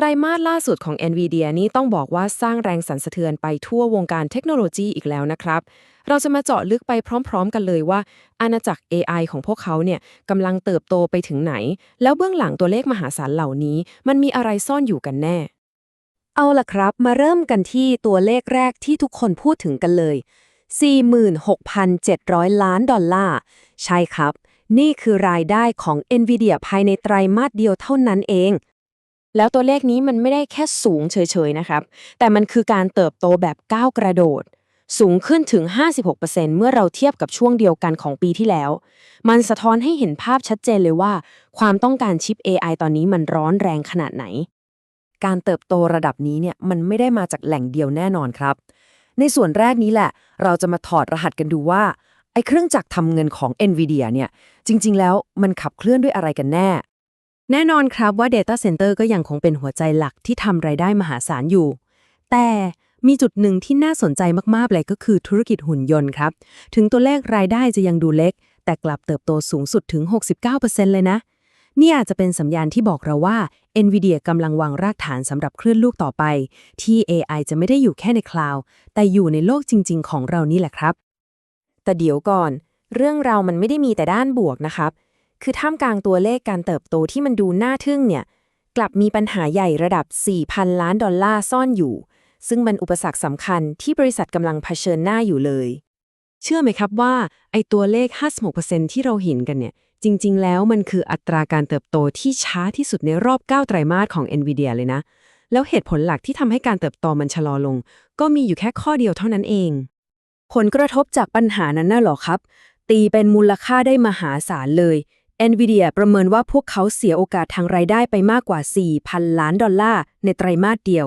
ไตรมาสล่าสุดของ NVIDIA นี่ต้องบอกว่าสร้างแรงสั่นสะเทือนไปทั่ววงการเทคโนโลยีอีกแล้วนะครับ เราจะมาเจาะลึกไปพร้อม ๆ กันเลยว่า อาณาจักร AI ของพวกเขาเนี่ยกำลังเติบโตไปถึงไหน แล้วเบื้องหลังตัวเลขมหาศาลเหล่านี้ มันมีอะไรซ่อนอยู่กันแน่ เอาล่ะครับ มาเริ่มกันที่ตัวเลขแรกที่ทุกคนพูดถึงกันเลย 46,700 ล้านดอลลาร์ ใช่ครับ นี่คือรายได้ของ NVIDIA ภายในไตรมาสเดียวเท่านั้นเอง แล้วตัวเลขนี้มันไม่ได้แค่สูงเฉยๆนะครับ แต่มันคือการเติบโตแบบก้าวกระโดด สูงขึ้นถึง 56%เมื่อเราเทียบกับช่วงเดียวกันของปีที่แล้ว มันสะท้อนให้เห็นภาพชัดเจนเลยว่า ความต้องการชิป AI ตอนนี้มันร้อนแรงขนาดไหน การเติบโตระดับนี้เนี่ยมันไม่ได้มาจากแหล่งเดียวแน่นอนครับ ในส่วนแรกนี้แหละ เราจะมาถอดรหัสกันดูว่าไอ้เครื่องจักรทำเงินของ NVIDIA เนี่ยจริง ๆ แล้วมันขับเคลื่อนด้วยอะไรกันแน่ แน่นอนครับว่า Data Center ก็ยังคงเป็นหัวใจหลักที่ทำรายได้มหาศาลอยู่ แต่มีจุดหนึ่งที่น่าสนใจมาก ๆ เลยก็คือธุรกิจหุ่นยนต์ครับ ถึงตัวเลขรายได้จะยังดูเล็ก แต่กลับเติบโตสูงสุดถึง 69%เลยนะ นี่อาจจะเป็นสัญญาณที่บอกเราว่า NVIDIA กำลังวางรากฐานสำหรับคลื่นลูกต่อไป ที่ AI จะไม่ได้อยู่แค่ในคลาวด์แต่อยู่ในโลกจริง ๆ ของเรานี่แหละครับ แต่เดี๋ยวก่อน เรื่องเรามันไม่ได้มีแต่ด้านบวกนะครับ คือท่ามกลางตัวเลขการเติบโตที่มันดูน่าทึ่งเนี่ย กลับมีปัญหาใหญ่ระดับ 4,000 ล้านดอลลาร์ซ่อนอยู่ ซึ่งมันอุปสรรคสำคัญที่บริษัทกำลังเผชิญหน้าอยู่เลย เชื่อไหมครับว่า ไอตัวเลข 56%ที่เราเห็นกันเนี่ย จริง ๆ แล้วมันคืออัตราการเติบโตที่ช้าที่สุดในรอบ 9 ไตรมาสของ NVIDIA เลยนะ แล้วเหตุผลหลักที่ทำให้การเติบโตมันชะลอลง ก็มีอยู่แค่ข้อเดียวเท่านั้นเอง ผลกระทบจากปัญหานั้นน่ะหรอครับ ตีเป็นมูลค่าได้มหาศาลเลย NVIDIA ประเมินว่าพวกเขาเสียโอกาสทางรายได้ไปมากกว่า 4,000 ล้านดอลลาร์ในไตรมาสเดียว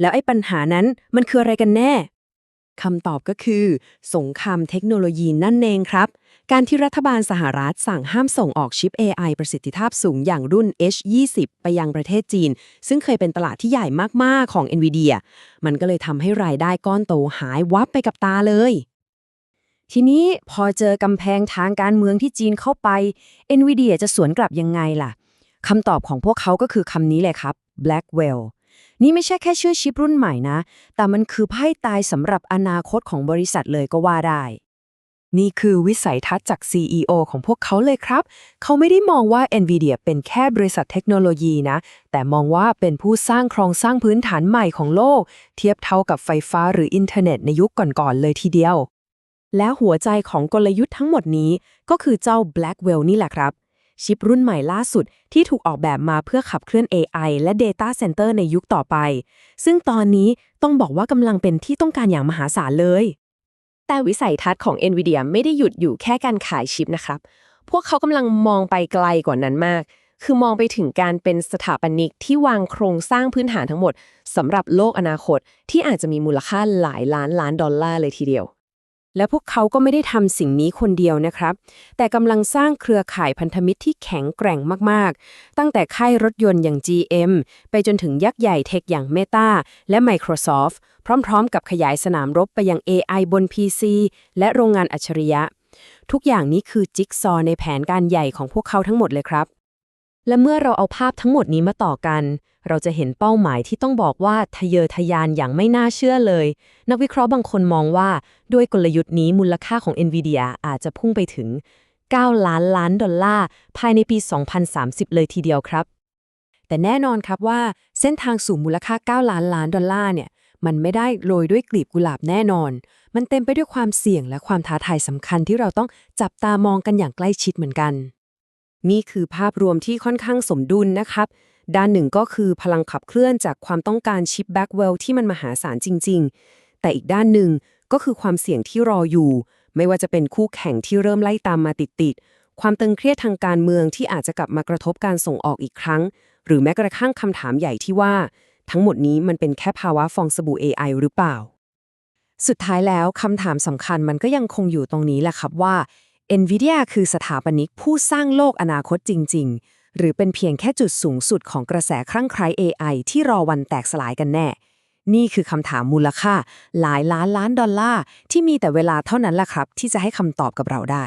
แล้วไอ้ปัญหานั้นมันคืออะไรกันแน่คำตอบก็คือ สงครามเทคโนโลยีนั่นเองครับ การที่รัฐบาลสหรัฐสั่งห้ามส่งออกชิป AI ประสิทธิภาพสูงอย่างรุ่น H20 ไปยังประเทศจีน ซึ่งเคยเป็นตลาดที่ใหญ่มาก ๆ ของ NVIDIA มันก็เลยทำให้รายได้ก้อนโตหายวับไปกับตาเลย ทีนี้พอเจอกำแพงทางการเมืองที่จีนเข้าไป NVIDIA จะสวนกลับยังไงล่ะคำตอบของพวกเขาก็คือคำนี้เลยครับ Blackwell นี่ไม่ใช่แค่ชื่อชิปรุ่นใหม่นะ แต่มันคือไพ่ตายสำหรับอนาคตของบริษัทเลยก็ว่าได้ นี่คือวิสัยทัศน์จาก CEO ของพวกเขาเลยครับ เขาไม่ได้มองว่า NVIDIA เป็นแค่บริษัทเทคโนโลยีนะ แต่มองว่าเป็นผู้สร้างโครงสร้างพื้นฐานใหม่ของโลก เทียบเท่ากับไฟฟ้าหรืออินเทอร์เน็ตในยุคก่อนๆเลยทีเดียว และหัวใจของกลยุทธ์ทั้งหมดนี้ก็คือเจ้า Blackwell นี่แหละครับ ชิปรุ่นใหม่ล่าสุดที่ถูกออกแบบมาเพื่อขับเคลื่อน AI และ Data Center ในยุคต่อไป ซึ่งตอนนี้ต้องบอกว่ากำลังเป็นที่ต้องการอย่างมหาศาลเลย แต่วิสัยทัศน์ของ NVIDIA ไม่ได้หยุดอยู่แค่การขายชิปนะครับ พวกเขากำลังมองไปไกลกว่านั้นมากคือมองไปถึงการเป็นสถาปนิกที่วางโครงสร้างพื้นฐานทั้งหมดสำหรับโลกอนาคตที่อาจจะมีมูลค่าหลายล้านล้านดอลลาร์เลยทีเดียว และพวกเขาก็ไม่ได้ทำสิ่งนี้คนเดียวนะครับ แต่กำลังสร้างเครือข่ายพันธมิตรที่แข็งแกร่งมากๆ ตั้งแต่ค่ายรถยนต์อย่าง GM ไปจนถึงยักษ์ใหญ่เทคอย่าง Meta และ Microsoft พร้อมๆ กับขยายสนามรบไปยัง AI บน PC และโรงงานอัจฉริยะ ทุกอย่างนี้คือจิ๊กซอว์ในแผนการใหญ่ของพวกเขาทั้งหมดเลยครับ และเมื่อเราเอาภาพทั้งหมดนี้มาต่อกัน เราจะเห็นเป้าหมายที่ต้องบอกว่าทะเยอทะยานอย่างไม่น่าเชื่อเลย นักวิเคราะห์บางคนมองว่าด้วยกลยุทธ์นี้มูลค่าของ NVIDIA อาจจะพุ่งไปถึง 9 ล้านล้านดอลลาร์ ภายในปี 2030 เลยทีเดียวครับ แต่แน่นอนครับว่าเส้นทางสู่มูลค่า 9 ล้านล้านดอลลาร์เนี่ยมันไม่ได้โรยด้วยกลีบกุหลาบแน่นอน มันเต็มไปด้วยความเสี่ยงและความท้าทายสำคัญที่เราต้องจับตามองกันอย่างใกล้ชิดเหมือนกัน นี่คือภาพรวมที่ค่อนข้างสมดุลนะครับ ด้านหนึ่งก็คือพลังขับเคลื่อนจากความต้องการชิปแบ็กเวลที่มันมหาศาลจริง ๆ แต่อีกด้านหนึ่งก็คือความเสี่ยงที่รออยู่ ไม่ว่าจะเป็นคู่แข่งที่เริ่มไล่ตามมาติดๆ ความตึงเครียดทางการเมืองที่อาจจะกลับมากระทบการส่งออกอีกครั้ง หรือแม้กระทั่งคำถามใหญ่ที่ว่า ทั้งหมดนี้มันเป็นแค่ภาวะฟองสบู่ AI หรือเปล่า สุดท้ายแล้วคำถามสำคัญมันก็ยังคงอยู่ตรงนี้แหละครับว่า NVIDIA คือสถาปนิกผู้สร้างโลกอนาคตจริง ๆ หรือเป็นเพียงแค่จุดสูงสุดของกระแสครั่งไคล้ AI ที่รอวันแตกสลายกันแน่ นี่คือคำถามมูลค่า หลายล้านล้านดอลลาร์ที่มีแต่เวลาเท่านั้นแหละครับ ที่จะให้คำตอบกับเราได้